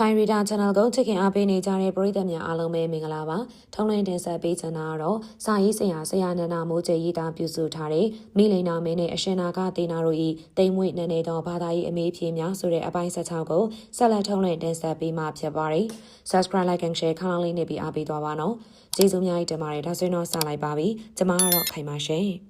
ခိုင်ရီတာ channel ကိုချစ်ခင်အားပေးနေကြတဲ့ပရိသတ်များအားလုံးပဲမင်္ဂလာပါထုံးလင်းတင်ဆက်ပေးချင်တာကတော့စာရေးဆရာဆရာနန္ဒမိုးကျရေးတာပြုစုထားတဲ့မိလိန်နာမင်းနဲ့အရှင်နာကတေနာတို့ဤတိမ်မွေ့နန်းနေသောဘာသာရေးအမေးဖြေများဆိုတဲ့အပိုင်း16ကိုဆက်လက်ထုံးလင်းတင်ဆက်ပေးမှာဖြစ်ပါတယ် subscribe like and share ခန်းလေးနေပြီးအားပေးသွားပါနော်ကျေးဇူးများကြီးတင်ပါတယ်ဒါဆိုရင်တော့စလိုက်ပါပြီကျွန်မကတော့ခိုင်ပါရှင်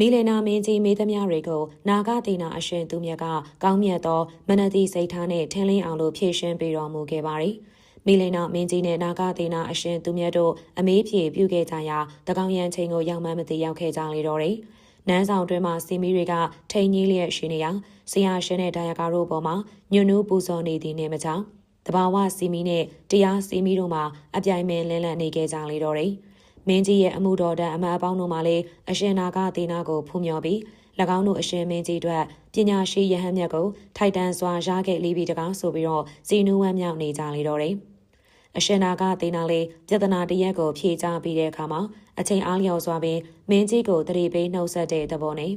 မီလနာမင်းကြီးမိသမျှတွေကိုနာဂဒေနာအရှင်သူမြတ်ကကောင်းမြတ်သောမနတိစိတ်ထားနဲ့ထင်းလင်းအောင်လို့ဖြည့်ရှင်းပေးတော်မူခဲ့ပါသည်။မီလနာမင်းကြီးနဲ့နာဂဒေနာအရှင်သူမြတ်တို့အမေးဖြေပြုခဲ့ကြရာတကောင်ရန်ချိန်ကိုရောက်မှမသိရောက်ခဲ့ကြလေတော့တယ်။နန်းဆောင်တွင်မှစီမီတွေကထိန်ကြီးလျက်ရှိနေရာဆရာရှင်နဲ့ဒါယကာတို့ပေါ်မှာညွနူးပူဇော်နေသည်နဲ့မကြောင်တဘာဝစီမီနဲ့တရားစီမီတို့မှာအပြိုင်မင်းလင်းလန့်နေခဲ့ကြလေတော့တယ်။ မင်းကြီးရဲ့အမှုတော်တန်အမအပေါင်းတို့မှလည်းအရှင်နာဂဒေနာကိုဖူးမြော်ပြီး၎င်းတို့အရှင်မင်းကြီးတို့ပညာရှိယဟန်မြတ်ကိုထိုက်တန်စွာရခဲ့လိပြီတကားဆိုပြီးတော့စီနူးဝမ်းမြောက်နေကြလေတော့တယ်။အရှင်နာဂဒေနာလေးပြဿနာတရက်ကိုဖြေချပြီးတဲ့အခါမှာအချိန်အားလျော်စွာပင်မင်းကြီးကိုတတိပေးနှုတ်ဆက်တဲ့သဘောနဲ့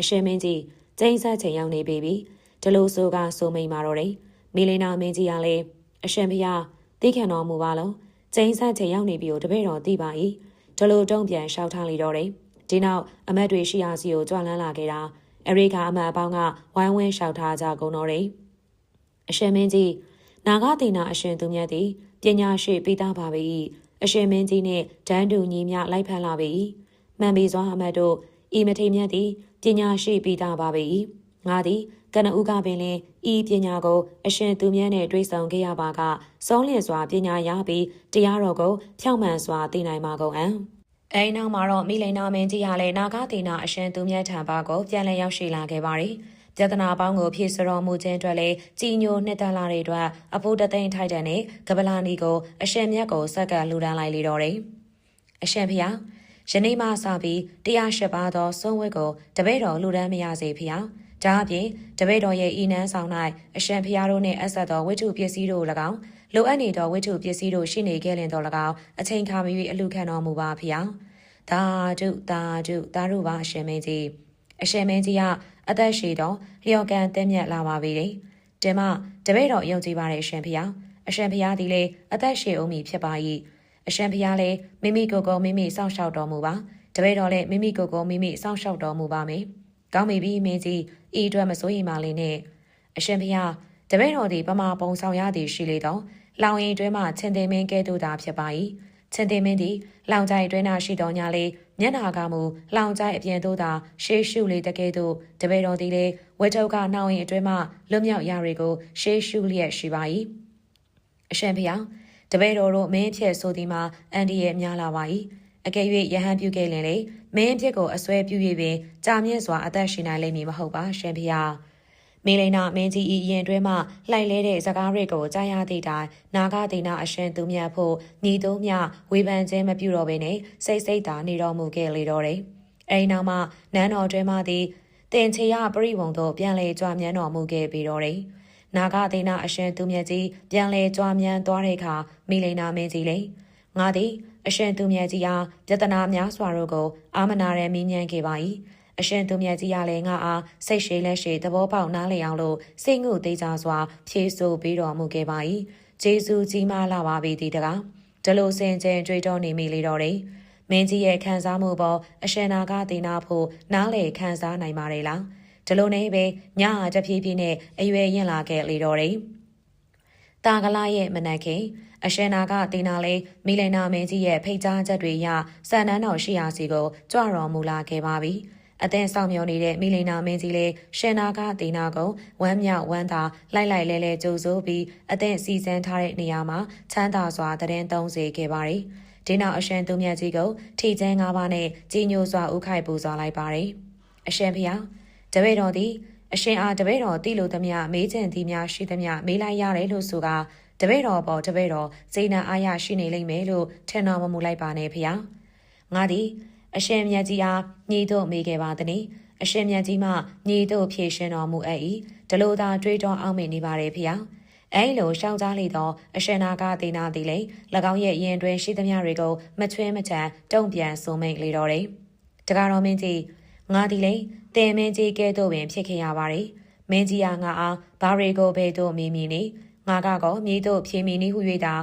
အရှင်မင်းကြီးကျင်းဆက်ချိန်ရောက်နေပြီပြီ။ဒီလိုဆိုကဆိုမိန်မာတော့တယ်။မီလီနာမင်းကြီးကလည်းအရှင်ဖျားသိခံတော်မူပါလို့ကျင်းဆက်ချိန်ရောက်နေပြီကိုတပည့်တော်သိပါ၏။ ဒလိုတုံးပြန်ရှောက်ထားလေတော့တယ်။ဒီနောက်အမတ်တွေရှိရာစီကိုကြွလန်းလာခဲ့တာအရိကအမတ်အပေါင်းကဝိုင်းဝန်းရှောက်ထားကြကုန်တော့တယ်။အရှင်မင်းကြီးနာဂတိနာအရှင်သူမြတ်သည်ပညာရှိပြီးသားပါပြီ။အရှင်မင်းကြီးနှင့်ဒန်းတူညီမျှလိုက်ဖက်လာပြီ။မှန်ပြီစွာအမတ်တို့ဤမထေမြတ်သည်ပညာရှိပြီးသားပါပြီ။ငါသည်ကနဦးကပင်လင် ဤပညာကိုအရှင်သူမြတ်နှင့်တွေ့ဆုံခဲ့ရပါကစောလျင်စွာပညာရပြီးတရားတော်ကိုဖြောင့်မှန်စွာသိနိုင်မှာကုန်အံ့အဲနောက်မှာတော့မိလိန်နာမင်းကြီးဟာလည်းနာဂသေနာအရှင်သူမြတ်ထံပါကိုပြန်လည်ရောက်ရှိလာခဲ့ပါတယ်ပြဿနာပေါင်းကိုဖြေစတော်မူခြင်းအတွက်လည်းကြည်ညိုနှစ်သက်လာတဲ့အတွက်အဖို့တသိန်းထိုက်တဲ့နဲ့ကပလာနီကိုအရှင်မြတ်ကိုစက္ကလှူဒန်းလိုက်လေတော့တယ်အရှင်ဖျားယနေ့မှစပြီးတရားရှိပါသောဆုံးဝတ်ကိုတပည့်တော်လှူဒန်းမရစေဖျား ဒါအပြင်တပည့်တော်ရဲ့ဤနန်းဆောင်၌အရှင်ဖျားတို့နှင့်အဆက်သောဝိထုပစ္စည်းတို့၎င်းလိုအပ်နေသောဝိထုပစ္စည်းတို့ရှိနေခဲ့လင်တော်၎င်းအချိန်ခါမီအလူခံတော်မူပါဖျားသာဓုသာဓုသာဓုပါအရှင်မင်းကြီးအရှင်မင်းကြီးကအသက်ရှိသောလျော်ကန်တင်းမြတ်လာပါပြီ။တင်မတပည့်တော်ယုံကြည်ပါတဲ့အရှင်ဖျားအရှင်ဖျားသည်လေအသက်ရှိအောင်မည်ဖြစ်ပါ၏အရှင်ဖျားလည်းမိမိကိုယ်ကိုမိမိစောင့်ရှောက်တော်မူပါတပည့်တော်လည်းမိမိကိုယ်ကိုမိမိစောင့်ရှောက်တော်မူပါမယ်။ကောင်းပြီပြီမင်းကြီး ဤအတွက်မစိုးရိမ်ပါလေနဲ့အရှင်ဖျားတပည့်တော်သည်ပမာပုံဆောင်ရသည်ရှိလေတော့လောင်ရင်တွဲမှချင်းသိမင်းကဲ့သို့သာဖြစ်ပါ၏ချင်းသိမင်းသည်လောင်ကြိုင်တွဲနာရှိတော်ညာလေမျက်နာကမူလောင်ကြိုင်အပြင်သို့သာရှေးရှုလေတကဲ့သို့တပည့်တော်သည်လေဝေထုတ်ကနှောင်ရင်အတွဲမှလွတ်မြောက်ရတွေကိုရှေးရှုလျက်ရှိပါ၏အရှင်ဖျားတပည့်တော်တို့မင်းဖြစ်ဆိုသည်မှာအန်ဒီရဲ့များလာပါ၏ အကယ်၍ယဟန်ပြုခဲ့လင်လေမင်းဖြစ်ကိုအစွဲပြု၍ပင်ကြာမြင့်စွာအသက်ရှင်နိုင်လိမ့်မည်မဟုတ်ပါရှင်ဖျားမင်းလိန်နာမင်းကြီးဤရင်တွဲမှလှိုက်လဲတဲ့စကားတွေကိုကြားရသည့်တိုင်နာဂဒေနာအရှင်သူမြတ်ဖို့ညီတို့မြဝေဖန်ခြင်းမပြုတော့ဘဲနဲ့စိတ်စိတ်သာနေတော်မူခဲ့လေတော့တယ်။အဲဒီနောက်မှနန်းတော်တွဲမှသည်တင်ချေရပရိဝုံတို့ပြန်လေကြွမြန်းတော်မူခဲ့ပြီးတော့တယ်။နာဂဒေနာအရှင်သူမြတ်ကြီးပြန်လေကြွမြန်းသွားတဲ့အခါမိလိန်နာမင်းကြီးလေငါသည် အရှင်သူမြတ်ကြီးအားပြဿနာများစွာတို့ကိုအာမနာရမင်းညံခဲ့ပါ၏အရှင်သူမြတ်ကြီးရလည်းငါအားစိတ်ရှိလက်ရှိသဘောပေါက်နားလည်အောင်လို့စိတ်ငုသေးကြစွာဖြေဆိုပေးတော်မူခဲ့ပါ၏ဂျေဇူးကြီးမားလာပါပြီဒီတကားဒလိုစင်ကြင်ကြွေးတော်နေမိလေတော့တယ်မင်းကြီးရဲ့ခံစားမှုပေါ်အရှင်နာကဒေနာဖို့နားလေခံစားနိုင်ပါတယ်လားဒီလိုနေပဲညဟာတဖြည်းဖြည်းနဲ့အရွယ်ရင်လာခဲ့လေတော့တယ်တာကလာရဲ့မနက်ခင် အရှင်နာကတေနာလေးမိလိန်နာမင်းကြီးရဲ့ဖိတ်ကြားချက်တွေရစံနန်းတော်ရှိရာစီကိုကြွတော်မူလာခဲ့ပါပြီ။အသင်ဆောင်မျောနေတဲ့မိလိန်နာမင်းကြီးလေးရှင်နာကဒေနာကုံဝမ်းမြောက်ဝမ်းသာလိုက်လိုက်လဲလဲကြိုဆိုပြီးအသင်စီစန်းထားတဲ့နေရာမှာချမ်းသာစွာတရင်သုံးစေခဲ့ပါတယ်။ဒီနောက်အရှင်သူမြတ်ကြီးကိုထီကျန်း၅ပါးနဲ့ကြီးညိုစွာဥခိုက်ပူဇော်လိုက်ပါတယ်။အရှင်ဖျားတပည့်တော်သည်အရှင်အားတပည့်တော်တိလိုသမျှမေးချင်သည်များရှိသမျှမေးလိုက်ရတယ်လို့ဆိုက တပည့်တော်ပေါ်တပည့်တော်စိတ်နှံအားရရှိနေလိမ့်မယ်လို့ထင်တော်မမူလိုက်ပါနဲ့ဖျား။ငါသည်အရှင်မြတ်ကြီးအားညီတို့မေးခဲ့ပါသည်။အရှင်မြတ်ကြီးမှညီတို့ဖြေရှင်တော်မူအပ်၏ဒလိုသာတွေးတော်အောင်မေ့နေပါれဖေ။အဲလိုရှောင်းကြားလေသောအရှင်နာကဒေနာသည်လေ၎င်းရဲ့ရင်တွင်ရှိသမျှတွေကိုမချွင်းမချန်တုံ့ပြန်ဆိုမိတ်လေတော်တယ်။တကားတော်မင်းကြီးငါသည်လေတင်မင်းကြီးကဲ့သို့ပင်ဖြစ်ခဲ့ရပါ रे ။မင်းကြီးကငါအားဘာတွေကိုဘဲသို့မင်းမြင်နေ ငါကကောမြေတို့ဖြေမီနီဟု၍သာ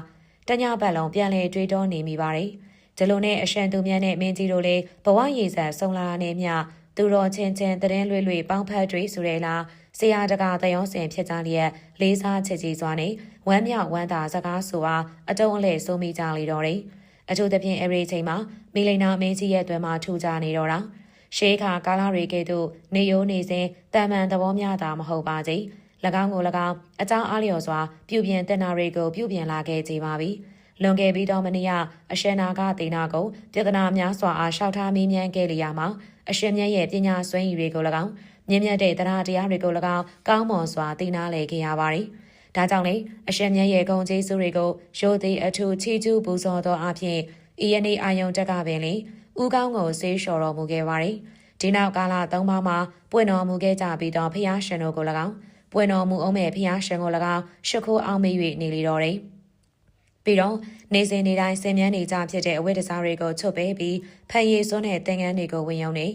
တညပတ်လုံးပြန်လဲတွေးတောနေမိပါတယ်ဒီလိုနဲ့အရှန်သူမြတ်နဲ့မင်းကြီးတို့လည်းဘဝရည်စံဆုံလာတာနဲ့မျှသူတော်ချင်းချင်းတရင်လွေ့လွေ့ပေါင်းဖက်တွေဆိုရဲလားဆရာတကာတယောစင်ဖြစ်ကြလျက်လေးစားချစ်ကြည်စွာနဲ့ဝမ်းမြောက်ဝမ်းသာစကားဆိုအားအတုံးအလဲဆိုမိကြလေတော့တယ်အထူးသဖြင့်အဲဒီချိန်မှာမီလိန်နာမင်းကြီးရဲ့အတွင်မှာထူကြနေတော့တာရှေးခါကာလာတွေကဲ့သို့နေရိုးနေစဉ်တာမန်သဘောများတာမဟုတ်ပါကြ။၎ င်းကို၎င်းအကြောင်းအားလျော်စွာပြုပြင်တင်နာတွေကိုပြုပြင်လာခဲ့ကြပါပြီ။လွန်ခဲ့ပြီးသောမနေ့ကအရှင်နာကဒေနာကိုပြဿနာများစွာအားရှောက်ထားမေးမြန်းခဲ့လျာမှာအရှင်မြတ်ရဲ့ပညာစွမ်းရည်တွေကို၎င်းမြင့်မြတ်တဲ့တရားတရားတွေကို၎င်းကောင်းမွန်စွာသိနာလေခဲ့ရပါတယ်။ဒါကြောင့်လေအရှင်မြတ်ရဲ့ဂုဏ်ကျေးဇူးတွေကိုရိုသေအထူးချီးကျူးပူဇော်သောအဖြစ်ဤယနေ့အာယုံတက်ကပင်လေဥကောင်းကိုဆေးလျှော်တော်မူခဲ့ပါတယ်။ဒီနောက်ကာလသုံးပါးမှာပွင့်တော်မူခဲ့ကြပြီးသောဖျားရှင်တို့ကို၎င်း ပွင့်တော်မူအောင်မဲ့ဖျားရှင်ကို၎င်းရှ िख ိုးအောင်မေး၍နေလေတော်တယ်။ပြီးတော့နေစဉ်နေတိုင်းဆင်မြန်းနေကြဖြစ်တဲ့အဝိတ္တစားတွေကိုချုပ်ပေးပြီးဖန်ရည်စွန်းတဲ့သင်္ကန်းတွေကိုဝင်ရောက်နေ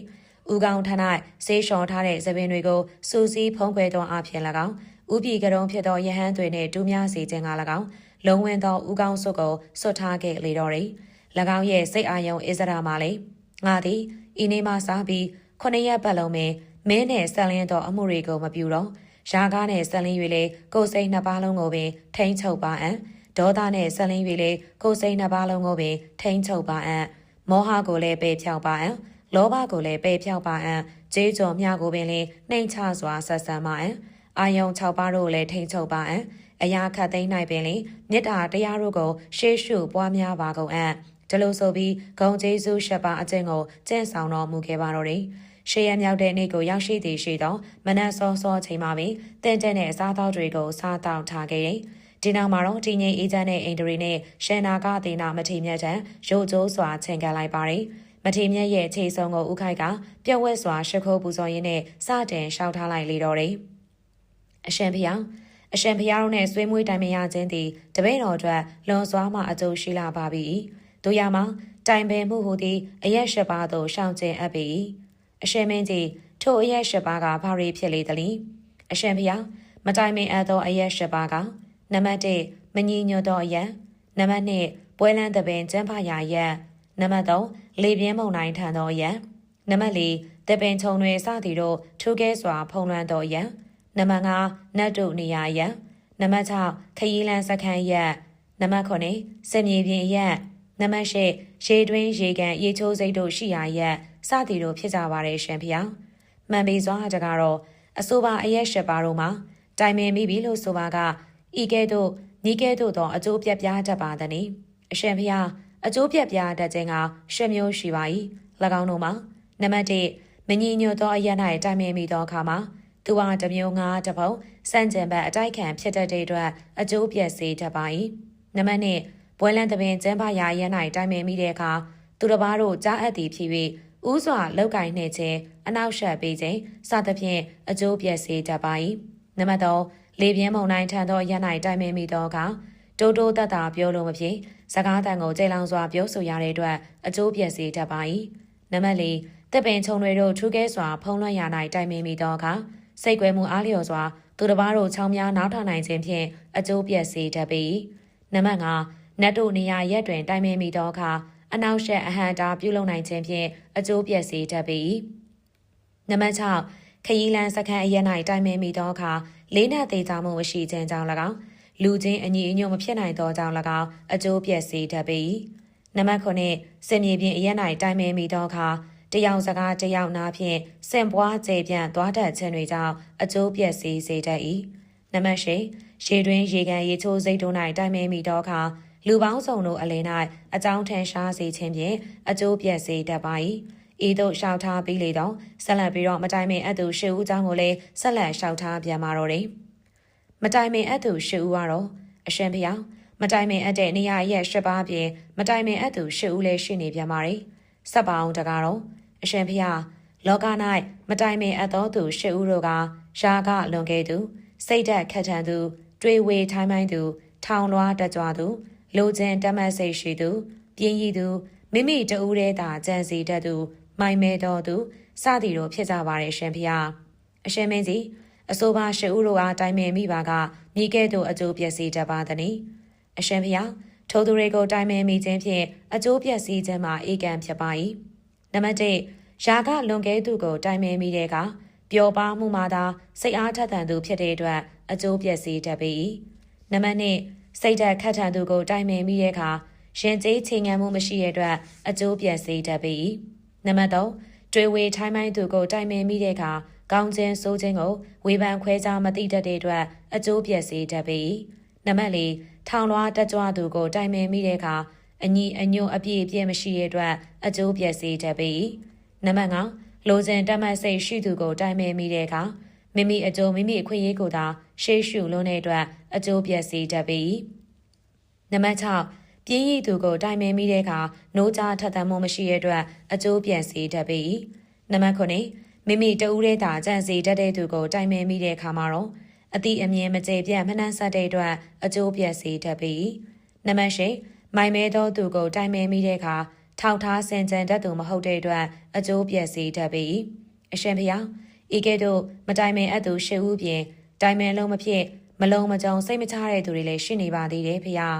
ဥကောင်းထ၌ဆေးလျှော်ထားတဲ့သပင်တွေကိုစူစီးဖုံးကွယ်သောအဖြစ်၎င်းဥပြည်ကရုံဖြစ်သောယဟန်တွေနှင့်ဒူးများစီခြင်းက၎င်းလုံဝင်သောဥကောင်းစုကိုဆွတ်ထားခဲ့လေတော်တယ်။၎င်းရဲ့စိတ်အာယုံအစ္စရာမှာလေငါသည်ဤနေ့မှစပြီးခုနှစ်ရက်ပတ်လုံးပင်မင်းနဲ့ဆက်လင်းသောအမှုတွေကိုမပြုတော့ ရာကားနဲ့ဆက်လင်း၍လေကိုယ်စိတ်နှစ်ပါးလုံးကိုပင်ထိမ့်ချုပ်ပါအံ့ဒေါသနဲ့ဆက်လင်း၍လေကိုယ်စိတ်နှစ်ပါးလုံးကိုပင်ထိမ့်ချုပ်ပါအံ့မောဟကိုလည်းပယ်ဖြောက်ပါအံ့လောဘကိုလည်းပယ်ဖြောက်ပါအံ့ကြေးကြော်မြကိုပင်လည်းနှိမ်ချစွာဆက်ဆံပါအံ့အာယုံ၆ပါးတို့လည်းထိမ့်ချုပ်ပါအံ့အရာခတ်သိမ်းနိုင်ပင်လေမေတ္တာတရားတို့ကိုရှေးရှုပွားများပါကုန်အံ့ဒီလိုဆိုပြီးဂုံကျေးဇူးရှက်ပါအကျင့်ကိုကျင့်ဆောင်တော်မူခဲ့ပါတော့တယ် ရှေးရမြောက်တဲ့နေ့ကိုရောက်ရှိသည်ရှိသောမနက်စောစောချိန်မှာပင်တင့်တဲ့နဲ့အစားအသောက်တွေကိုစားတောက်ထားခဲ့တယ်ဒီနောက်မှာတော့တည်ငြိမ်အေးချမ်းတဲ့အိမ်တွေနဲ့ရှန်နာကဒေနာမထေမြတ်ထံရိုးကျိုးစွာချင်ကန်လိုက်ပါတယ်မထေမြတ်ရဲ့ခြေဆုံးကိုဥခိုက်ကပြက်ဝဲစွာရှ िख ိုးပူဇော်ရင်းနဲ့စတင်ရှောက်ထားလိုက်လေတော့တယ်အရှင်ဖျောင်းအရှင်ဖျားတို့နဲ့ဆွေးမွေးတိုင်ပင်ရခြင်းသည်တပည့်တော်အတွက်လွန်စွာမှအကျိုးရှိလာပါပြီ။တို့ရမှာတိုင်ပင်မှုဟူသည်အရက်ရှစ်ပါးသို့ရှောင်ကျဉ်အပ်ပြီ။ အရှင်မင်းကြီးထိုအရက်ရှစ်ပါးကဘာတွေဖြစ်လေသလဲ။အရှင်ဖျားမတိုင်ပင်အပ်သောအရက်ရှစ်ပါးကနံပါတ်1မညီညွတ်သောအရက်နံပါတ်2ပွဲလန်းသပင်ကျန်းဖရာရက်နံပါတ်3လေပြင်းမုန်တိုင်းထန်သောအရက်နံပါတ်4သပင်ခြုံတွေစသည်တို့ထူးကဲစွာ ဖုံးလွှမ်းသောအရက်နံပါတ်5နတ်တို့နေရာရက်နံပါတ်6ခရီးလန်းစခန်းရက်နံပါတ်9စင်မြေပြင်ရက်နံပါတ်10ရေတွင်းရေကန်ရေချိုးစိတ်တို့ရှိရာရက် စသည်တို့ဖြစ်ကြပါတယ်ရှင်ဖေ။မှန်ပြီစွာတကတော့အဆိုပါအရက်ရှက်ပါတို့မှာတိုင်ပင်မိပြီလို့ဆိုပါကဤကဲ့သို့ဤကဲ့သို့သောအကျိုးပြတ်ပြားတတ်ပါသည်။အရှင်ဖေ။အကျိုးပြတ်ပြားတတ်ခြင်းကရှက်မျိုးရှိပါ၏။၎င်းတို့မှာနံပါတ်1မညီညွတ်သောအရက်၌တိုင်ပင်မိသောအခါမှာသူဟာတမျိုးငါတပုံစန့်ကျင်ဘက်အတိုက်ခံဖြစ်တတ်တဲ့အတွက်အကျိုးပြည့်စေတတ်ပါ၏နံပါတ်1ပွဲလန်းသပင်ကျန်းပါရာရန်၌တိုင်ပင်မိတဲ့အခါသူတစ်ပါးတို့ကြားအပ်သည်ဖြစ်၍ ဥစွာလောက်ကင်နှင့်ခြင်းအနောက်ရှက်ပေးခြင်းစသဖြင့်အကျိုးပြည့်စေတတ်ပါ၏နံပါတ်3လေပြင်းမုန်တိုင်းထန်သောရန်၌တိုင်ပင်မိသောအခါတိုးတိုးတက်တာပြောလို့မဖြစ်စကားတန်ကိုကြိတ်လောင်စွာပြောဆိုရတဲ့အတွက်အကျိုးပြည့်စေတတ်ပါ၏နံပါတ်4တစ်ပင်ခြုံတွေတို့ထူးကဲစွာဖုံးလွှမ်းရာ၌တိုင်ပင်မိသောအခါစိတ်ကွဲမှုအားလျော်စွာသူတစ်ပါးတို့ချောင်းများနောက်ထနိုင်ခြင်းဖြင့်အကျိုးပြည့်စေတတ်ပေ၏နံပါတ်5နတ်တို့နေရာရက်တွင်တိုင်ပင်မိသောအခါ အနောက်ရှက်အဟံတာပြုလုပ်နိုင်ခြင်းဖြင့်အကျိုးပြည့်စေတတ်ပေ၏နံပါတ်6ခရီးလန်းစခန်းအရက်၌တိုင်ပင်မိသောအခါလေးနက်သေးချမှုမရှိခြင်းကြောင့်၎င်းလူချင်းအညီအညွတ်မဖြစ်နိုင်သောကြောင့်၎င်းအကျိုးပြည့်စေတတ်ပေ၏နံပါတ်9စင်မြေပြင်အရက်၌တိုင်ပင်မိသောအခါတယောက်စကားတယောက်နာဖြင့်စင်ပွားကျေပြန့်သွားတတ်ခြင်းတွေကြောင့်အကျိုးပျက်စီးစေတတ်၏နံပါတ်၈ရေတွင်ရေကန်ရေချိုးစိတ်တို့၌တိုင်ပင်မိသောအခါ လူပေါင်းစုံတို့အလယ်၌အကြောင်းထန်ရှားစေခြင်းဖြင့်အကျိုးပြည့်စေတတ်ပါ၏ဤသို့ရှောက်ထားပြီးလေတော့ဆက်လက်ပြီးတော့မတိုင်မင်အတူ၈ဦးအကြောင်းကိုလည်းဆက်လက်ရှောက်ထားပြန်มาတော့တယ်။မတိုင်မင်အတူ၈ဦးကတော့အရှင်ဖျောင်းမတိုင်မင်အပ်တဲ့နေရာရဲ့၈ပါးပြင်မတိုင်မင်အတူ၈ဦးလည်းရှိနေပြန်ပါတယ်။ဆက်ပါအောင်တကားတော့အရှင်ဖျားလောက၌မတိုင်မင်အပ်သောသူ၈ဦးတို့ကရှားကလွန်ခဲ့သူစိတ်ဓာတ်ခက်ထန်သူတွေဝေထိုင်းပိုင်းသူထောင်လွှားတက်ကြွသူ လိုချင်တမတ်စိတ်ရှိသူပြင်းရည်သူမိမိတဦးတည်းသာကြံစီတတ်သူမိုင်မဲတော်သူစသည်တို့ဖြစ်ကြပါရဲ့ရှင်ဖျားအရှင်မင်းကြီးအဆိုပါရှစ်ဦးတို့အားတိုင်ပင်မိပါကမိကဲ့သို့အကျိုးပျက်စီးတတ်ပါသည်။အရှင်ဖျားထိုသူတွေကိုတိုင်ပင်မိခြင်းဖြင့်အကျိုးပျက်စီးခြင်းမှာအေကံဖြစ်ပါ၏။နံပါတ်1ယာကလွန်ကဲသူကိုတိုင်ပင်မိတဲ့ကပျော်ပါမှုမှာသာစိတ်အားထက်သန်သူဖြစ်တဲ့အတွက်အကျိုးပျက်စီးတတ်ပေ၏။နံပါတ်2 စိတ်ဓာတ်ခတ်ထန်သူကိုတိုင်ပင်မိတဲ့အခါရင်ကျေးချိန်ငံမှုမရှိတဲ့အတွက်အကျိုးပျက်စီးတတ်ပေ၏။နံပါတ်3တွေဝေထိုင်းမိုင်းသူကိုတိုင်ပင်မိတဲ့အခါကောင်းခြင်းဆိုးခြင်းကိုဝေဖန်ခွဲခြားမသိတတ်တဲ့အတွက်အကျိုးပျက်စီးတတ်ပေ၏။နံပါတ်4ထောင်လွှားတက်ကြွသူကိုတိုင်ပင်မိတဲ့အခါအညီအညွတ်အပြည့်အပြည့်မရှိတဲ့အတွက်အကျိုးပျက်စီးတတ်ပေ၏။နံပါတ်5လိုချင်တတ်မှတ်စိတ်ရှိသူကိုတိုင်ပင်မိတဲ့အခါ မိမိအကျိုးမိမိအခွင့်အရေးကိုသာရှေးရှုလွန်းတဲ့အတွက်အကျိုးပျက်စီးတတ်ပေ၏။နံပါတ်6ပြင်းရည်သူကိုတိုင်ပင်မိတဲ့အခါနိုးကြားထက်သန်မှုမရှိတဲ့အတွက်အကျိုးပျက်စီးတတ်ပေ၏။နံပါတ်9မိမိတဦးတည်းသာကြံစီတတ်တဲ့သူကိုတိုင်ပင်မိတဲ့အခါမှာတော့အတိအမြင်မကျေပြတ်မနှံ့ဆက်တဲ့အတွက်အကျိုးပျက်စီးတတ်ပေ၏။နံပါတ်10မိုင်မဲသောသူကိုတိုင်ပင်မိတဲ့အခါထောက်ထားစင်ကြံတတ်သူမဟုတ်တဲ့အတွက်အကျိုးပျက်စီးတတ်ပေ၏အရှင်ဖျား ဤကဲ့သို့မတိုင်ပင်အပ်သူရှစ်ဦးပြင်တိုင်ပင်လုံးမဖြစ်မလုံးမကြုံစိတ်မချတဲ့သူတွေလည်းရှိနေပါသေးတယ်ဖျား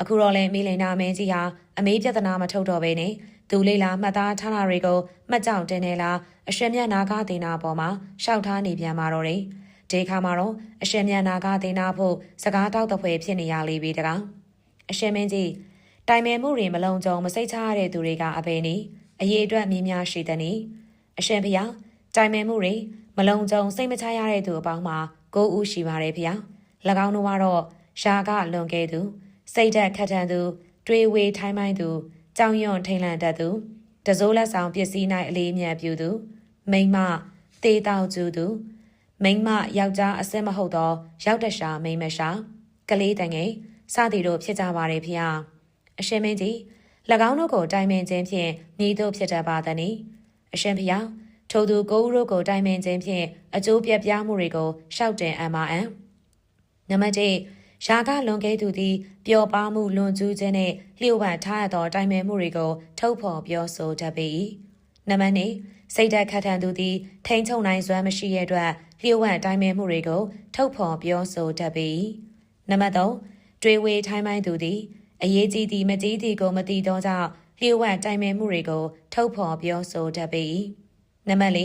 အခုတော့လည်းမိလိန်နာမင်းကြီးဟာအမေးပြဿနာမထုတ်တော့ဘဲနဲ့သူလေးလာမှတ်သားထားတာတွေကိုမှတ်ကြောင်တင်နေလားအရှင်မြတ်နာကဒေနာပေါ်မှာရှောက်ထားနေပြန်มาတော့တယ်ဒီခါမှာတော့အရှင်မြတ်နာကဒေနာဖို့စကားတောက်တဖွဲဖြစ်နေရလေပြီတကားအရှင်မင်းကြီးတိုင်ပင်မှုတွေမလုံခြုံမစိတ်ချရတဲ့သူတွေကအဘယ်နည်းအရေးအတွက်မြင်းများရှိတဲ့နည်းအရှင်ဖျား တိုင်ပင်မှုတွေမလုံခြုံစိတ်မချရတဲ့သူအပေါင်းမှာကိုဦးရှိပါတယ်ဖျား၎င်းတို့ကတော့ရှာကလွန်ခဲ့သူစိတ်ဓာတ်ခတ်ထန်သူ တွေးဝေထိုင်းမိုင်းသူကြောင်ရွံ့ထိန်လန့်တတ်သူတစိုးလက်ဆောင်ပစ္စည်း၌အလေးမြတ်ပြုသူမိမတေတောက်ကျူသူမိမယောက်ျားအစစ်မဟုတ်သော ရောက်တရှာမိမရှာကလေးတငယ်စသည်တို့ဖြစ်ကြပါတယ်ဖျားအရှင်မင်းကြီး၎င်းတို့ကိုတိုင်ပင်ခြင်းဖြင့်ညီတို့ဖြစ်တတ်ပါသည်။အရှင်ဖျား ထိုသူကိုဦးတို့ကိုတိုင်ပင်ခြင်းဖြင့်အကျိုးပြပြမှုတွေကိုရှောက်တင်အံ့ပါအံ့။နံပါတ်1ရာဂလွန်ကဲသူသည်ပျော်ပါမှုလွန်ကျူးခြင်းနှင့်လျှို့ဝှက်ထားရသောတိုင်ပင်မှုတွေကိုထုတ်ဖော်ပြောဆိုတတ်ပေ၏။နံပါတ်2စိတ်ဓာတ်ခတ်ထန်သူသည်ထိန်ချုံနိုင်စွမ်းမရှိတဲ့အတွက်လျှို့ဝှက်တိုင်ပင်မှုတွေကိုထုတ်ဖော်ပြောဆိုတတ်ပေ၏။နံပါတ်3တွေဝေထိုင်းမိုင်းသူသည်အရေးကြီးသည့်မကြီးသည့်ကိုမသိသောကြောင့်လျှို့ဝှက်တိုင်ပင်မှုတွေကိုထုတ်ဖော်ပြောဆိုတတ်ပေ၏ နံပါတ်၄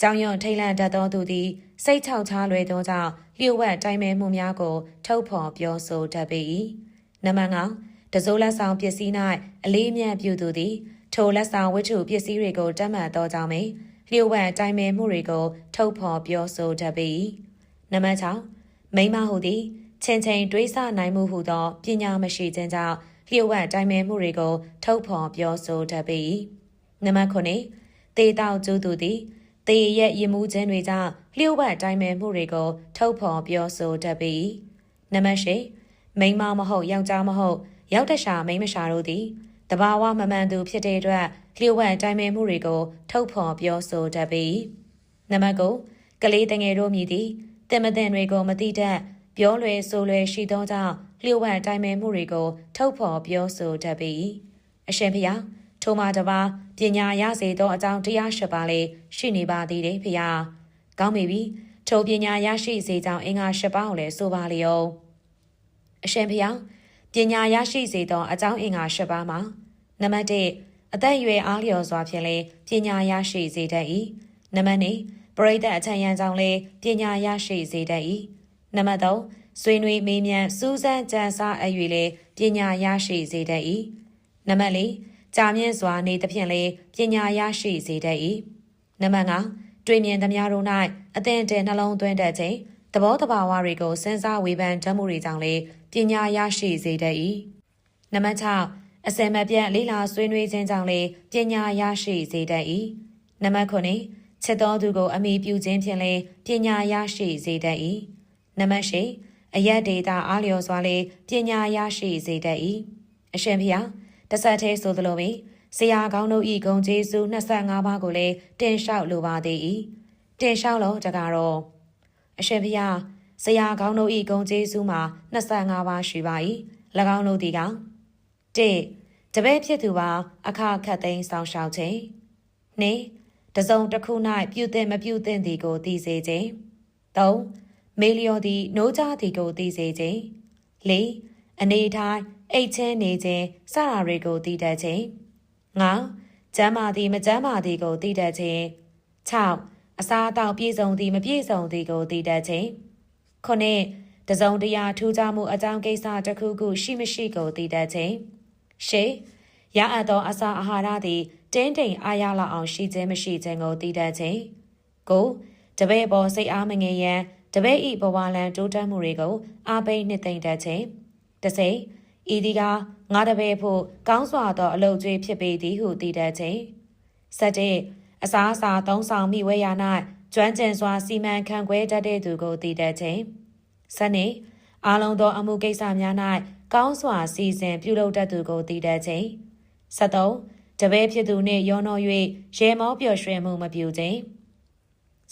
ကြောင်ရွံထိတ်လန့်တတ်သောသူသည်စိတ်ချောက်ချလွယ်သောကြောင့်လျှို့ဝှက်တိုင်ပင်မှုများကို ထုတ်ဖော်ပြောဆိုတတ်ပေ၏နံပါတ်၅တစိုးလက်ဆောင်ပစ္စည်း၌အလေးအမြတ်ပြုသူသည်ထိုလက်ဆောင်ဝတ္ထုပစ္စည်းတွေကိုတတ်မှတ်သောကြောင့်ပင်လျှို့ဝှက်တိုင်ပင်မှုတွေကိုထုတ်ဖော်ပြောဆိုတတ်ပေ၏နံပါတ်6မိမဟုသည်ချင်းချင်းတွေးဆနိုင်မှုဟုသောပညာမရှိခြင်းကြောင့်လျှို့ဝှက်တိုင်ပင်မှုတွေကိုထုတ်ဖော်ပြောဆိုတတ်ပေ၏နံပါတ်9 တေတောက်ကျူးသူသည်တေရဲ့ရမှုခြင်းတွေကြောင့်လျှို့ဝှက်တိုင်ပင်မှုတွေကို ထုတ်ဖော်ပြောဆိုတတ်ပေ၏နံပါတ်10မိန်းမမဟုတ်ယောက်ျားမဟုတ်ရောက်တရှာမိန်းမရှာတို့သည်တဘာဝမမှန်သူဖြစ်တဲ့အတွက်လျှို့ဝှက်တိုင်ပင်မှုတွေကို ထုတ်ဖော်ပြောဆိုတတ်ပေ၏နံပါတ်9ကလေးတငယ်တို့မြည်သည်တင်မတင်တွေကိုမတိတတ်ပြောလွယ်ဆိုလွယ်ရှိသောကြောင့်လျှို့ဝှက်တိုင်ပင်မှုတွေကို ထုတ်ဖော်ပြောဆိုတတ်ပေ၏အရှင်ဖျား ထိုမှာတပါပညာရစေသောအကြောင်းတရားရှိပါလေရှိနေပါသေးတယ်ဖျားကောင်းပြီပြီထိုပညာရရှိစေကြောင်းအင်္ဂါ၈ပါးကိုလည်းဆိုပါလျောအရှင်ဖျားပညာရရှိစေသောအကြောင်းအင်္ဂါ၈ပါးမှာနံပါတ်၁အသက်အရွယ်အားလျော်စွာဖြင့်လေပညာရရှိစေတတ်၏နံပါတ်2ပရိသတ်အချမ်းရန်ကြောင့်လေပညာရရှိစေတတ်၏နံပါတ်3ဆွေးနွေးမေးမြန်းစူးစမ်းကြံစားအ၍လေပညာရရှိစေတတ်၏နံပါတ်4 ကြာမြင့်စွာနေသဖြင့်လေပညာရရှိစေတတ်၏နံပါတ်5တွေ့မြင်သမျှတို့၌အသင်တဲ့နှလုံးသွင်းတတ်ခြင်းသဘောတဘာဝတွေကိုစဉ်းစားဝေဖန်တတ်မှုတွေကြောင့်လေပညာရရှိစေတတ်၏နံပါတ်6အစင်မပြတ်လေးလာဆွေးနွေးခြင်းကြောင့်လေပညာရရှိစေတတ်၏နံပါတ်9ချစ်တော်သူကိုအမိပြုခြင်းဖြင့်လေပညာရရှိစေတတ်၏နံပါတ်၈အယက်ဒေတာအားလျော်စွာလေပညာရရှိစေတတ်၏အရှင်ဖျား တဆက်သေးဆိုသလိုပင်ဆရာကောင်းတို့ဤဂုံကျေးဇူး25ပါးကိုလည်းတင်လျှောက်လိုပါသေး၏တင်လျှောက်လို့တကားတော့အရှင်ဖျားဆရာကောင်းတို့ဤဂုံကျေးဇူးမှာ25ပါးရှိပါ၏၎င်းတို့ဒီက1တပည့်ဖြစ်သူပါအခခတ်သိမ်းဆောင်ရှောက်ခြင်း2တစုံတစ်ခု၌ပြုသင့်မပြုသင့်သည်ကိုသိစေခြင်း3မေလျော်သည်နိုးကြသည်ကိုသိစေခြင်း၄အနေထိုင် အိတ်ချင်းနေခြင်းစတာတွေကိုသိတတ်ခြင်း၅ကျမ်းမာသည်မကျမ်းမာသည်ကိုသိတတ်ခြင်း၆အစားအသောက်ပြည့်စုံသည်မပြည့်စုံသည်ကိုသိတတ်ခြင်းခုနှစ်တစုံတရာထူးခြားမှုအကြောင်းကိစ္စတစ်ခုခုရှိမရှိကိုသိတတ်ခြင်းရှေ့ရအပ်သောအစာအာဟာရသည်တင်းတိမ်အားရလောက်အောင်ရှိခြင်းမရှိခြင်းကိုသိတတ်ခြင်းကိုတပည့်ပေါ်စိတ်အားမငြိမ်ရန်တပည့်ဤဘဝလန်တိုးတက်မှုတွေကိုအားပေးနှစ်သိမ့်တတ်ခြင်းတစိ ဤဒီကငါတပည့်ဖို့ကောင်းစွာသောအလုပ်ကျွေးဖြစ်ပေသည်ဟုသိတတ်ခြင်းစတဲ့အစားအစာသုံးဆောင်မိဝဲရ၌ကျွမ်းကျင်စွာစီမံခန့်ခွဲတတ်တဲ့သူကိုသိတတ်ခြင်းစနေအားလုံးသောအမှုကိစ္စများ၌ကောင်းစွာစီစဉ်ပြုလုပ်တတ်သူကိုသိတတ်ခြင်း73တပည့်ဖြစ်သူနှင့်ရောနှော၍ရဲမောပျော်ရွှင်မှုမပြုခြင်း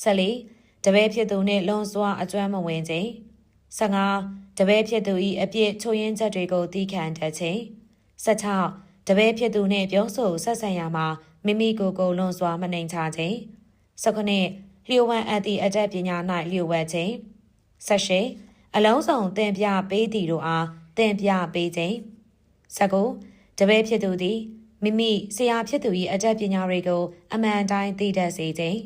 14တပည့်ဖြစ်သူနှင့်လွန်စွာအကျွမ်းမဝင်ခြင်း15 တပည့်ဖြစ်သူ၏အပြစ်ချိုးယင်းချက်တွေကိုသိခံတတ်ခြင်း16တပည့်ဖြစ်သူနှင့်ပြောဆိုဆက်ဆံရမှာမိမိကိုယ်ကိုလွန်စွာမနှိမ်ချခြင်း19လျှို့ဝှက်အပ်သည့်အတတ်ပညာ၌လျှို့ဝှက်ခြင်း18အလုံးစုံသင်ပြပေးသည်တို့အားသင်ပြပေးခြင်း19တပည့်ဖြစ်သူသည်မိမိဆရာဖြစ်သူ၏အတတ်ပညာတွေကိုအမှန်တိုင်းသိတတ်စေခြင်း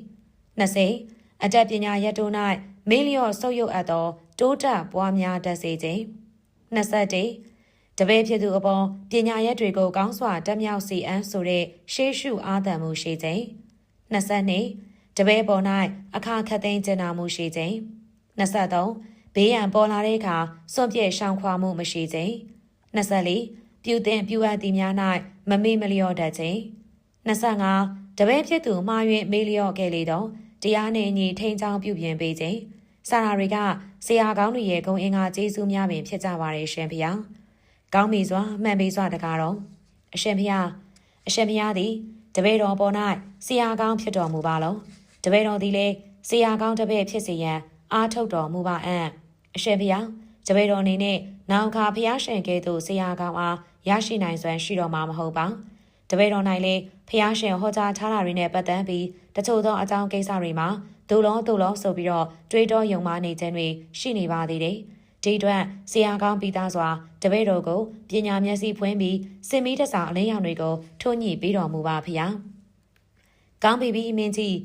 20အတတ်ပညာရတု၌မေလျော့ဆုပ်ယုပ်အပ်သော တိုးတက်ပွားများတတ်စေခြင်း21တပည့်ဖြစ်သူအပေါ်ပညာရက်တွေကိုကောင်းစွာတက်မြောက်စီအန်းဆိုတဲ့ရှေးရှုအားသန်မှုရှိခြင်း22တပည့်ပေါ်၌အခါခတ်သိမ်းကျင်နာမှုရှိခြင်း23ဘေးရန်ပေါ်လာတဲ့အခါစွန့်ပြဲရှောင်ခွာမှုမရှိခြင်း24ပြုတင်ပြုအပ်သည်များ၌မမေ့မလျော့တတ်ခြင်း25တပည့်ဖြစ်သူမှားယွင်းမေ့လျော့ခဲ့လေတော့တရားနှင့်အညီထိန်ချောင်းပြုပြင်ပေးခြင်း စာရာတွေကဆရာကောင်းတွေရဲ့ဂုံအင်္ဂါကျေးဇူးများပင်ဖြစ်ကြပါတယ်ရှင်ဖေ။ကောင်းပြီစွာမှန်ပြီစွာတကားတော့အရှင်ဖေ။အရှင်ဖေသည်တပည့်တော်ပေါ်၌ဆရာကောင်းဖြစ်တော်မူပါလော။တပည့်တော်သည်လည်းဆရာကောင်းတစ်ပည့်ဖြစ်စေရန်အားထုတ်တော်မူပါအံ့။အရှင်ဖေ။တပည့်တော်အနေနဲ့နောင်ခါဖျားရှင်ကဲ့သို့ဆရာကောင်းအားရရှိနိုင်စွမ်းရှိတော်မှာမဟုတ်ပါ။တပည့်တော်၌လည်းဖျားရှင်ဟောကြားထားတာတွေနဲ့ပတ်သက်ပြီးတချို့သောအကြောင်းကိစ္စတွေမှာ ဒုလောဒုလောဆိုပြီးတော့တွေးတောယုံမနေခြင်းတွေရှိနေပါသေးတယ်။ဒီအတွက်ဆရာကောင်းပြီးသားစွာတပည့်တော်ကိုပညာမျက်စိဖွင့်ပြီးစင်မီးတစားအလင်းရောင်တွေကိုထွန်းညှိပေးတော်မူပါဖျား။ကောင်းပြီပြီမင်းကြီး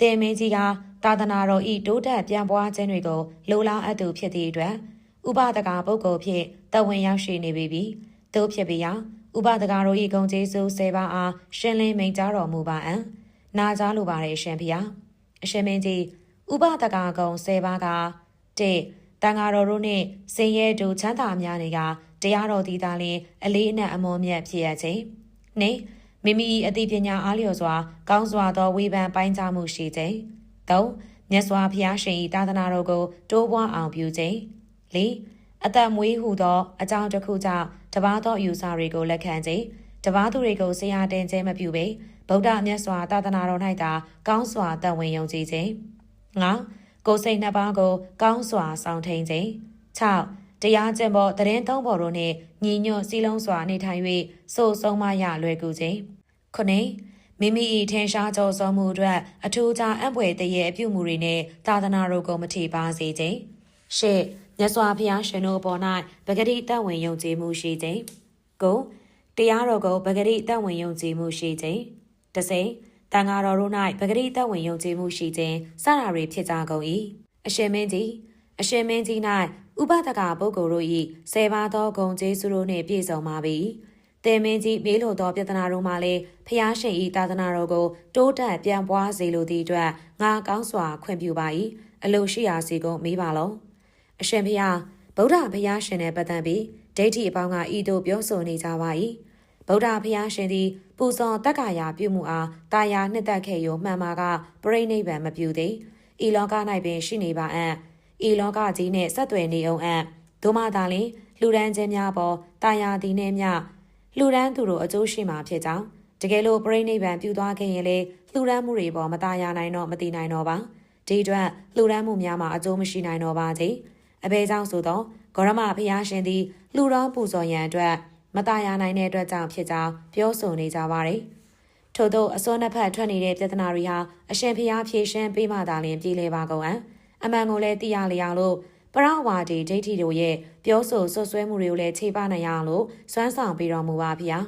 တင်မင်းကြီးကသာသနာတော်ဤတိုးတက်ပြန်ပွားခြင်းတွေကိုလိုလားအပ်သူဖြစ်သည့်အတွက်ဥပဒကပုဂ္ဂိုလ်ဖြစ်တဝင်ရောက်ရှိနေပြီ။သို့ဖြစ်ပြီးရာဥပဒကတော်ဤဂုံကျေးဇူး၁၀ပါးအားရှင်းလင်းမိန်ကြားတော်မူပါအံ့။နာကြားလိုပါတယ်ရှင်ဖျား။ အရှင်မင်းကြီးဥပဒကာကုံ၁၀ပါးက၁တန်ဃာတော်တို့နှင့်စင်ရဲတူချမ်းသာများနေကတရားတော်ဒီသာလင်အလေးအနက်အမွန်မြတ်ဖြစ်ရခြင်းနှင့်မိမိအသိပညာအားလျော်စွာ ကောင်းစွာသောဝေဖန်ပိုင်းခြားမှုရှိခြင်း၃မြတ်စွာဘုရားရှင်၏သာသနာတော်ကိုတိုးပွားအောင်ပြုခြင်း၄အသက်မွေးဟုသော အကြောင်းတစ်ခုကြောင့်တပါးသောအယူဆတွေကိုလက်ခံခြင်းတပါးသူတွေကိုဆရာတင်ခြင်းမပြုပေ ဗုဒ္ဓမြတ်စွာသာသနာတော်၌သာကောင်းစွာတန်ဝင်ယုံကြည်ခြင်း၅ကိုယ်စိတ်နှစ်ပါးကို ကောင်းစွာဆောင်ထိန်ခြင်း၆တရားကျင့်ဖို့တရင်သုံးဖို့တို့နှင့်ညီညွတ်စည်းလုံးစွာနေထိုင်၍စိုးဆုံးမရလွယ်ကူခြင်းခုနှစ်မိမိ၏ထင်ရှားကြောစောမှုအတွက်အထူးခြားအံ့ဖွယ်တရေအပြုမှုတွေနဲ့သာသနာတော်ကိုမထိပါစေခြင်းရှစ်မြတ်စွာဘုရားရှင်တို့အပေါ်၌ပဂတိတတ်ဝင်ယုံကြည်မှုရှိခြင်းကိုတရားတော်ကိုပဂတိတတ်ဝင်ယုံကြည်မှုရှိခြင်း တစိတန်ဃာတော်တို့၌ပဂရိတဝင်ယုံကြည်မှုရှိခြင်းစတာတွေဖြစ်ကြကုန်၏အရှင်မင်းကြီးအရှင်မင်းကြီး၌ဥပဒကပုဂ္ဂိုလ်တို့၏ဆယ်ပါးသောဂုံကျေးဇူးတို့နှင့်ပြည့်စုံပါပြီတေမင်းကြီးမေးလိုသောပြဿနာတို့မှလည်းဖျားရှင်ဤသာသနာတော်ကိုတိုးတက်ပြန်ပွားစေလိုသည့်အတွက်ငါကောင်းစွာခွင့်ပြုပါ၏အလိုရှိရာစီကုန်မေးပါလောအရှင်ဖျားဗုဒ္ဓဘုရားရှင်နဲ့ပတ်သက်ပြီးဒိဋ္ဌိအပေါင်းကဤသို့ပြောဆိုနေကြပါ၏ ဗုဒ္ဓဘုရားရှင်သည်ပူဇော်တက်ကာယာပြုမှုအားတာယာနှစ်သက်ခဲ့ရောမှန်မှာကပြိဋိဘံမပြုသည်ဤလောက၌ပင်ရှိနေပါအံ့ဤလောကကြီးနှင့်ဆက်သွယ်နေအောင်အံ့ဒုမသာလင်လူဒန်းခြင်းများပေါ်တာယာသည်နှင့်မြလူဒန်းသူတို့အကျိုးရှိမှာဖြစ်ကြောင်းတကယ်လို့ပြိဋိဘံပြုသွားခဲ့ရင်လေလူဒန်းမှုတွေပေါ်မတာယာနိုင်တော့မတိနိုင်တော့ပါဒီအတွက်လူဒန်းမှုများမှာအကျိုးမရှိနိုင်တော့ပါသေးအဘဲကြောင့်ဆိုတော့ဂရမဘုရားရှင်သည်လူတော်ပူဇော်ရန်အတွက် မตายရနိုင်တဲ့အတွက်ကြောင့်ဖြစ်ကြောင်းပြောဆိုနေကြပါတယ်။ထို့သောအစွန်းနှစ်ဖက်ထွက်နေတဲ့ပြဿနာတွေဟာအရှင်ဖျားဖြေရှင်းပေးမှသာလျှင်ပြည်လဲပါကုန်အံ အမှန်ကိုလည်းသိရလျောက်လို့ပရဝါဒီဒိဋ္ဌိတို့ရဲ့ပြောဆိုဆွဆွဲမှုတွေကိုလည်းခြေပနိုင်ရအောင်လို့စွမ်းဆောင်ပေးတော်မူပါဗျာ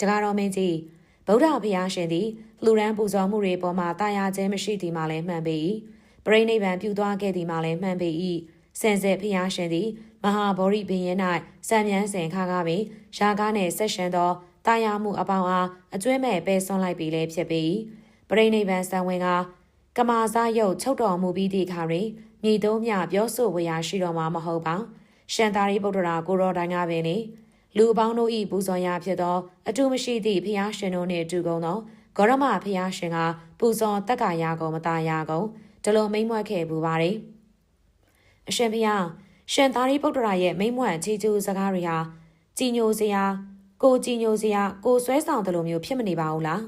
တကားတော်မင်းကြီးဗုဒ္ဓဘုရားရှင်သည်လူရန်ပူဇော်မှုတွေပေါ်မှာတာယာခြင်းမရှိသည်မှလည်းမှန်ပေ၏ပရိနိဗ္ဗာန်ပြုသွားခဲ့သည်မှလည်းမှန်ပေ၏စင်စစ်ဘုရားရှင်သည်မဟာဗောဓိပင်ရင်၌စံမြန်းစဉ်ခါကားပင် ရာကားနှင့်ဆက်ရှင်သောတာယာမှုအပေါင်းအားအကျွဲမဲ့ပဲဆွန်လိုက်ပြီလည်းဖြစ်ပေ၏ပရိနိဗ္ဗာန်စံဝင်ကကမာဇယုတ်ချုပ်တော်မူပြီးသည့်အခါတွင်မြေသုံးမြပြောဆိုဝေရာရှိတော်မှာမဟုတ်ပါရှန်သာရိပုတ္တရာကိုရောတိုင်းကပင်လေလူအပေါင်းတို့၏ပူဇော်ရာဖြစ်သောအတူမရှိသည့်ဖျားရှင်တို့နှင့်အတူကုန်သောဂေါရမဖျားရှင်ကပူဇော်တက်ကာယာကုန်မตาယာကုန်ဒလိုမိမ့်မွက်ခဲ့ပူပါတယ်အရှင်ဖျားရှင်သာရိပုတ္တရာရဲ့မိမ့်မွက်ချီကျူးစကားတွေဟာ ကြည်ညိုစရာကိုကြည်ညိုစရာကိုဆွဲဆောင်တယ်လို့မျိုးဖြစ်မနေပါဘူးလား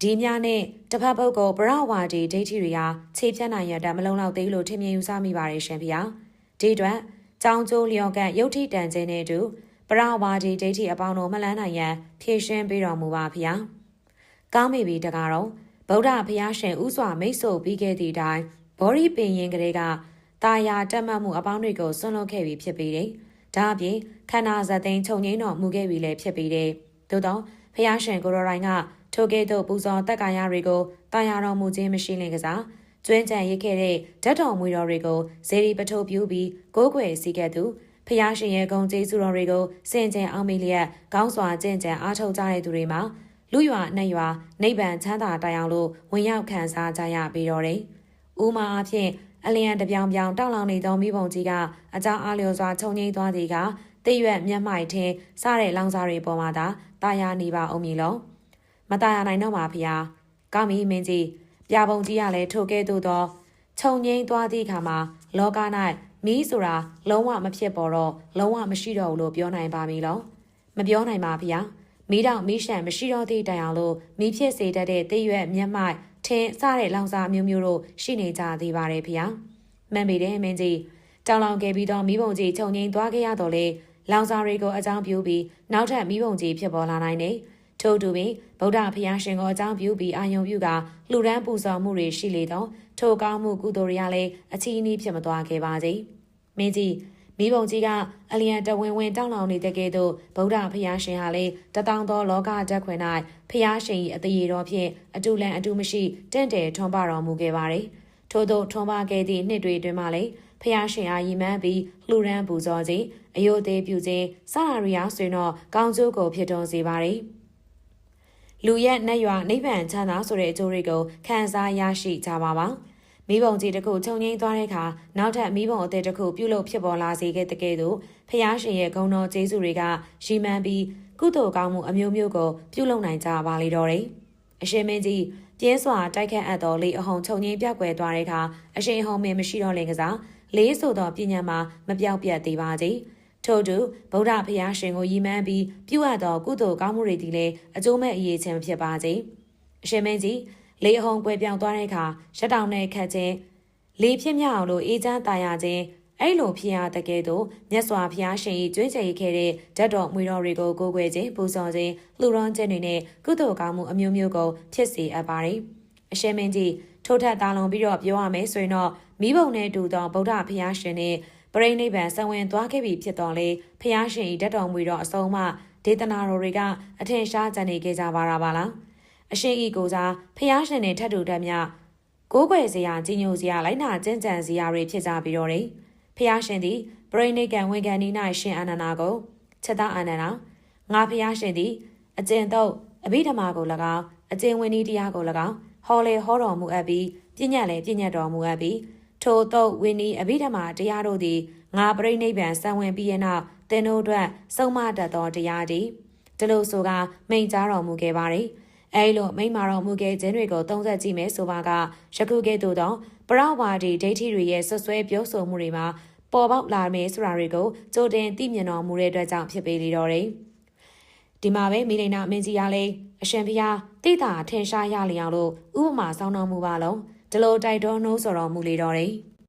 ဒီများနဲ့တစ်ဖက်ဘုတ်ကပရဝါဒီဒိဋ္ဌိတွေဟာခြေပြတ်နိုင်ရတဲ့မလုံးလောက်သေးလို့ထင်မြင်ယူဆမိပါတယ်ရှင်ဗျာဒီအတွက်ကြောင်ကျိုးလျော်ကန့်ရုတ်ထိတန်ခြင်းနဲ့အတူပရဝါဒီဒိဋ္ဌိအပေါင်းတို့မလန်းနိုင်ရန်ဖြည့်ရှင်းပေးတော်မူပါဗျာကောင်းပြီပြီတကားတော့ဗုဒ္ဓဘုရားရှင်ဥစွာမိတ်ဆိုပြီးခဲ့သည့်အတိုင်းဘောရီပင်ရင်ကလေးကတာယာတက်မှတ်မှုအပေါင်းတွေကိုဆွန့်လွတ်ခဲ့ပြီဖြစ်ပြီးတယ် ဒါအပြင်ခန္ဓာဇတ်သိမ်းချုပ်ငိမ့်တော်မူခဲ့ပြီလည်းဖြစ်ပြီးတယ်သို့တော့ဖះရှင်ကိုရိုရိုင်းကထိုကဲ့သို့ပူဇော်တက်ကာယတွေကိုတာယာတော်မူခြင်းမရှိလင်ကစားကျွင်းကြံရစ်ခဲ့တဲ့ဓာတ်တော်မူတော်တွေကိုဇေရီပထုတ်ပြူပြီးကိုးကွယ်စီခဲ့သူဖះရှင်ရဲ့ဂုံကျေးဇူးတော်တွေကိုစင်ကြံအောင်မေလျက်ကောင်းစွာကြင်ကြံအားထုတ်ကြတဲ့သူတွေမှာလူရွာနှက်ရွာနိဗ္ဗာန်ချမ်းသာတိုင်အောင်လို့ဝင်ရောက်ခံစားကြရပြီးတော့တယ်။ဥမာအဖြစ် အလျံတပြောင်ပြောင်တောက်လောင်နေသောမိဘုံကြီးကအကြောင်းအားလျော်စွာခြုံငိမ့်သွားသည်ကတိရွက်မျက်မှိုက်ထင်းစတဲ့လောင်စာတွေပေါ်မှာသာတာယာနေပါအောင်မည်လောမတာယာနိုင်တော့ပါဖေ။ကောင်းပြီမင်းကြီးပြပုံကြီးကလည်းထိုကဲ့သို့သောခြုံငိမ့်သွားသည့်အခါမှာလောက၌မီးဆိုတာလုံးဝမဖြစ်ပေါ်တော့လုံးဝမရှိတော့ဘူးလို့ပြောနိုင်ပါမည်လောမပြောနိုင်ပါဗျာမီးတောင်မီးရှံမရှိတော့သည့်တိုင်အောင်လို့မီးဖြစ်စေတတ်တဲ့တိရွက်မျက်မှိုက် ထင်းစတဲ့လောင်စာမျိုးမျိုးတို့ရှိနေကြသေးပါတယ်ဖေ။မှန်ပေတယ်မင်းကြီးတောင်လောင်ခဲ့ပြီးတော့မိဘုံကြီးခြုံငိမ့်သွားခဲ့ရတော့လေလောင်စာတွေကိုအကြောင်းပြုပြီးနောက်ထပ်မိဘုံကြီးဖြစ်ပေါ်လာနိုင်တယ်။ထို့တူပင်ဗုဒ္ဓဖျားရှင်ကိုအကြောင်းပြုပြီးအာယုံပြုကလှူဒန်းပူဇော်မှုတွေရှိလေတော့ထိုကောင်းမှုကုသိုလ်တွေကလည်းအချီးအနှီးဖြစ်မသွားခဲ့ပါစေ။မင်းကြီး မိဘုံကြီးကအလျံတဝင်းဝင်းတောင်းလောင်နေတဲ့ကဲ့သို့ဗုဒ္ဓဖျားရှင်ဟာလေတတောင်သောလောကဓာတ်ခွင်၌ဖျားရှင်၏အသေးတော်ဖြင့်အတူလန်အတူမရှိတင့်တယ်ထွန်းပါတော်မူခဲ့ပါသည်ထို့သောထွန်းပါခဲ့သည့်နှစ်တွေတွင်မှလည်းဖျားရှင်အားရည်မှန်းပြီးလှူဒန်းပူဇော်ခြင်းအယုသေးပြုခြင်းစရာရီယာဆွေတော့ကောင်းကျိုးကိုဖြစ်တော်စေပါသည်လူရဲ့နှက်ရွာနိဗ္ဗာန်ချမ်းသာဆိုတဲ့အကျိုးတွေကိုခံစားရရှိကြပါပါ မိဘုံကြီးတစ်ခုခြုံငိမ့်သွားတဲ့အခါနောက်ထပ်မိဘုံအသေးတစ်ခုပြုလုပ်ဖြစ်ပေါ်လာစေခဲ့တဲ့ကဲ့သို့ဖျားရှင်ရဲ့ဂုဏ်တော်ကျေးဇူးတွေကရီမန်းပြီးကုသိုလ်ကောင်းမှုအမျိုးမျိုးကိုပြုလုပ်နိုင်ကြပါလေတော့တယ်အရှင်မင်းကြီးပြင်းစွာတိုက်ခတ်အပ်သောလေအဟုန်ခြုံငိမ့်ပြောက်ွယ်သွားတဲ့အခါအရှင်ဟောင်းမင်းမရှိတော့လင်ကစားလေးဆိုသောပညာမှာမပြောက်ပြတ်သေးပါသေးထို့သူဗုဒ္ဓဖျားရှင်ကိုယီမန်းပြီးပြုအပ်သောကုသိုလ်ကောင်းမှုတွေဒီလည်းအကျိုးမဲ့အရေးချင်းဖြစ်ပါစေအရှင်မင်းကြီး လေအဟုန်ကွယ်ပြောင်းသွားတဲ့အခါရက်တောင်နဲ့ခတ်ခြင်းလေဖြစ်မြောက်အောင်လို့အေးချမ်းတာယာခြင်းအဲ့လိုဖျားတကယ်တော့မြတ်စွာဘုရားရှင်၏ကျွေးချယ်ခဲ့တဲ့ဓာတ်တော်မွေတော်တွေကိုကိုးကွယ်ခြင်းပူဇော်ခြင်းလှူဒါန်းခြင်းတွေနဲ့ကုသိုလ်ကောင်းမှုအမျိုးမျိုးကိုဖြစ်စေအပ်ပါတယ်။အရှင်မင်းကြီးထို့ထက်တာလွန်ပြီးတော့ပြောရမယ်ဆိုရင်တော့မိဘုံနဲ့တူသောဗုဒ္ဓဘုရားရှင်နဲ့ပရိနိဗ္ဗာန်ဆံဝင်သွားခဲ့ပြီဖြစ်တော်လေဘုရားရှင်၏ဓာတ်တော်မွေတော်အစုံမှဒေသနာတော်တွေကအထင်ရှားကြံနေခဲ့ကြပါတာပါလား။ အရှင်ဤကိုစားဘုရားရှင်နဲ့ထတ်တူတက်မြကိုးကွယ်စရာကြီးညိုစရာလိုက်နာကျင့်ကြံစရာတွေဖြစ်ကြပြီးတော့တယ်။ဖျားရှင်သည်ပရိနိကံဝန်ခံဤ၌ရှင်အာနန္ဒာကိုချက်သားအာနန္ဒာငါဖျားရှင်သည်အကျင့်တော့အဘိဓမ္မာကို၎င်းအကျင့်ဝင်ဤတရားကို၎င်းဟောလေဟောတော်မူအပ်ပြီးပြညတ်လေပြညတ်တော်မူအပ်ပြီးထိုတော့ဝင်းဤအဘိဓမ္မာတရားတို့သည်ငါပရိနိဗ္ဗာန်စံဝင်ပြီးရနောက်သင်တို့အတွက်စုံမတတ်သောတရားသည်ဒီလိုဆိုကမိန်ကြားတော်မူခဲ့ပါသည် အဲလိုမိမတော်မူခဲ့ခြင်းတွေကိုသုံးသက်ကြည့်မယ်ဆိုပါကယခုကဲ့သို့သောပရဝါဒီဒိဋ္ဌိတွေရဲ့ဆွဆွဲပြောဆိုမှုတွေမှာပေါ်ပေါက်လာမယ်ဆိုတာတွေကိုကြိုတင်သိမြင်တော်မူတဲ့အတွက်ကြောင့်ဖြစ်ပေလေတော့တယ်။ဒီမှာပဲမိလိန်နာမင်းကြီးကလည်းအရှင်ဖျားတိတာထင်ရှားရလျောက်လို့ဥပမာဆောင်းတော်မူပါလုံးဒီလိုတိုက်တော်နှိုးဆော်တော်မူလေတော့တယ်။